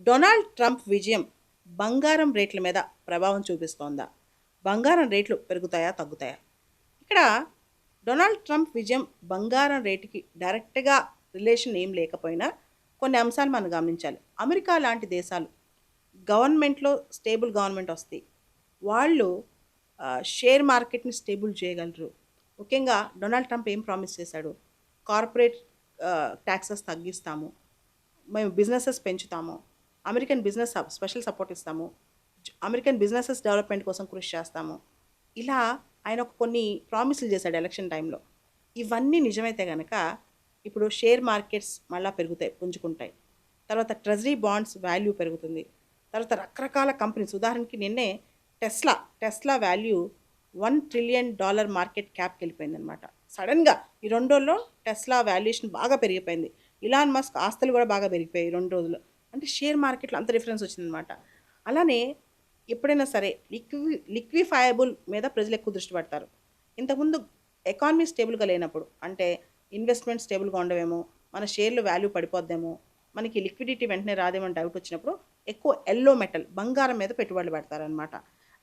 Donald Trump విజయం బంగారం రేట్ల మీద ప్రభావం చూపిస్తోందా? బంగారం రేట్లు పెరుగుతాయా తగ్గుతాయా? ఇక్కడ డొనాల్డ్ ట్రంప్ విజయం బంగారం రేటుకి డైరెక్ట్గా రిలేషన్ ఏం లేకపోయినా కొన్ని అంశాలు మనం గమనించాలి. అమెరికా లాంటి దేశాలు గవర్నమెంట్లో స్టేబుల్ గవర్నమెంట్ వస్తాయి వాళ్ళు షేర్ మార్కెట్ని స్టేబుల్ చేయగలరు. ముఖ్యంగా డొనాల్డ్ ట్రంప్ ఏం ప్రామిస్ చేశాడు? కార్పొరేట్ ట్యాక్సెస్ తగ్గిస్తాము మేము బిజినెసెస్ పెంచుతాము అమెరికన్ బిజినెస్ సప్- స్పెషల్ సపోర్ట్ ఇస్తాము. అమెరికన్ బిజినెసెస్ డెవలప్మెంట్ కోసం కృషి చేస్తాము. ఇలా ఆయన ఒక కొన్ని ప్రామిసులు చేశాడు ఎలక్షన్ టైంలో. ఇవన్నీ నిజమైతే కనుక ఇప్పుడు షేర్ మార్కెట్స్ మళ్ళీ పెరుగుతాయి పుంజుకుంటాయి. తర్వాత ట్రెజరీ బాండ్స్ వాల్యూ పెరుగుతుంది. తర్వాత రకరకాల కంపెనీస్ ఉదాహరణకి నిన్నే Tesla Tesla value one trillion dollar market క్యాప్కి వెళ్ళిపోయింది అనమాట సడన్గా ఈ రెండు రోజుల్లో టెస్లా వాల్యుయేషన్ బాగా పెరిగిపోయింది. ఇలాన్ మస్క్ ఆస్తులు కూడా బాగా పెరిగిపోయాయి రెండు రోజుల్లో. అంటే షేర్ మార్కెట్లో అంత డిఫరెన్స్ వచ్చిందనమాట. అలానే ఎప్పుడైనా సరే లిక్వి లిక్విఫైయబుల్ మీద ప్రజలు ఎక్కువ దృష్టి పెడతారు. ఇంతకుముందు ఎకానమీ స్టేబుల్గా లేనప్పుడు అంటే ఇన్వెస్ట్మెంట్ స్టేబుల్గా ఉండవేమో మన షేర్లు వాల్యూ పడిపోద్దేమో మనకి లిక్విడిటీ వెంటనే రాదేమో డౌట్ వచ్చినప్పుడు ఎక్కువ ఎల్లో మెటల్ బంగారం మీద పెట్టుబడులు పెడతారనమాట.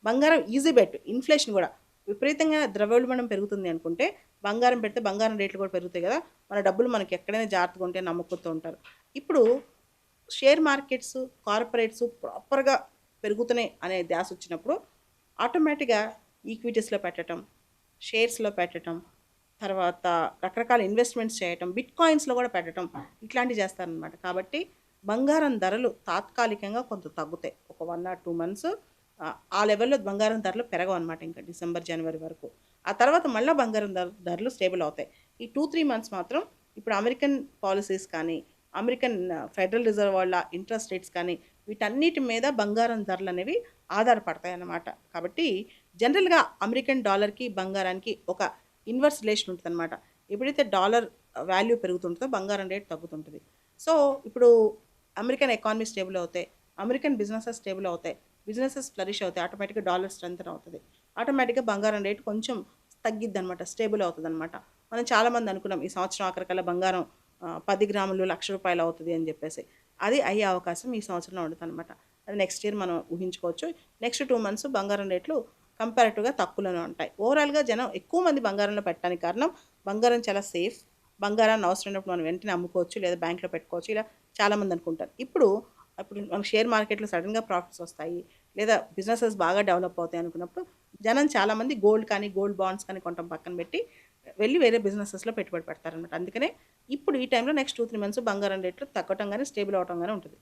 బంగారం ఈజీ బెట్ ఇన్ఫ్లేషన్ కూడా. విపరీతంగా ద్రవ్యోల్బణం పెరుగుతుంది అనుకుంటే బంగారం పెడితే బంగారం రేట్లు కూడా పెరుగుతాయి కదా మన డబ్బులు మనకి ఎక్కడైనా జాగ్రత్తగా ఉంటే నమ్ముకుంటూ ఉంటారు. ఇప్పుడు షేర్ మార్కెట్స్ కార్పొరేట్స్ ప్రాపర్గా పెరుగుతున్నాయి అనే ధ్యాస వచ్చినప్పుడు ఆటోమేటిక్గా ఈక్విటీస్లో పెట్టడం షేర్స్లో పెట్టడం తర్వాత రకరకాల ఇన్వెస్ట్మెంట్స్ చేయటం బిట్ కాయిన్స్లో కూడా పెట్టడం ఇట్లాంటివి చేస్తారనమాట కాబట్టి బంగారం ధరలు తాత్కాలికంగా కొంత తగ్గుతాయి. ఒక వన్ ఆర్ టూ మంత్స్ ఆ లెవెల్లో బంగారం ధరలు పెరగవు అనమాట ఇంకా డిసెంబర్ జనవరి వరకు. ఆ తర్వాత మళ్ళీ బంగారం ధర ధరలు స్టేబుల్ అవుతాయి. ఈ టూ త్రీ మంత్స్ మాత్రం ఇప్పుడు అమెరికన్ పాలసీస్ కానీ అమెరికన్ ఫెడరల్ రిజర్వ్ వాళ్ళ ఇంట్రెస్ట్ రేట్స్ కానీ వీటన్నిటి మీద బంగారం ధరలు అనేవి ఆధారపడతాయి అన్నమాట కాబట్టి జనరల్గా అమెరికన్ డాలర్కి బంగారానికి ఒక ఇన్వర్స్ రిలేషన్ ఉంటుంది అనమాట ఎప్పుడైతే డాలర్ వాల్యూ పెరుగుతుంటుందో బంగారం రేట్ తగ్గుతుంటుంది. సో ఇప్పుడు అమెరికన్ ఎకానమీ స్టేబుల్ అవుతాయి అమెరికన్ బిజినెసెస్ స్టేబుల్ అవుతాయి బిజినెసెస్ ఫ్లరిష్ అవుతాయి ఆటోమేటిక్గా డాలర్ స్ట్రెంత్ అవుతుంది. ఆటోమేటిక్గా బంగారం రేట్ కొంచెం తగ్గిద్ది అనమాట స్టేబుల్ అవుతుంది అనమాట మనం చాలామంది అనుకున్నాం ఈ సంవత్సరం ఆఖరికల్లా బంగారం పది గ్రాములు లక్ష రూపాయలు అవుతుంది అని చెప్పేసి. అది అయ్యే అవకాశం ఈ సంవత్సరంలో ఉండదు అనమాట అది నెక్స్ట్ ఇయర్ మనం ఊహించుకోవచ్చు. నెక్స్ట్ టూ మంత్స్ బంగారం రేట్లు కంపారిటివ్గా తక్కువలోనే ఉంటాయి. ఓవరాల్గా జనం ఎక్కువ మంది బంగారంలో పెట్టడానికి కారణం బంగారం చాలా సేఫ్ బంగారాన్ని అవసరం ఉన్నప్పుడు మనం వెంటనే అమ్ముకోవచ్చు లేదా బ్యాంక్లో పెట్టుకోవచ్చు ఇలా చాలామంది అనుకుంటారు. ఇప్పుడు ఇప్పుడు మనకు షేర్ మార్కెట్లో సడన్గా ప్రాఫిట్స్ వస్తాయి లేదా బిజినెసెస్ బాగా డెవలప్ అవుతాయి అనుకున్నప్పుడు జనం చాలామంది గోల్డ్ కానీ గోల్డ్ బాండ్స్ కానీ కొంటాం పక్కన పెట్టి వెళ్ళి వేరే బిజినెసెస్లో పెట్టుబడి పెడతారనమాట అందుకనే ఇప్పుడు ఈ టైంలో నెక్స్ట్ టూ త్రీ మంత్స్ బంగారం రేట్లు తగ్గటం కానీ స్టేబుల్ అవటం కానీ ఉంటుంది.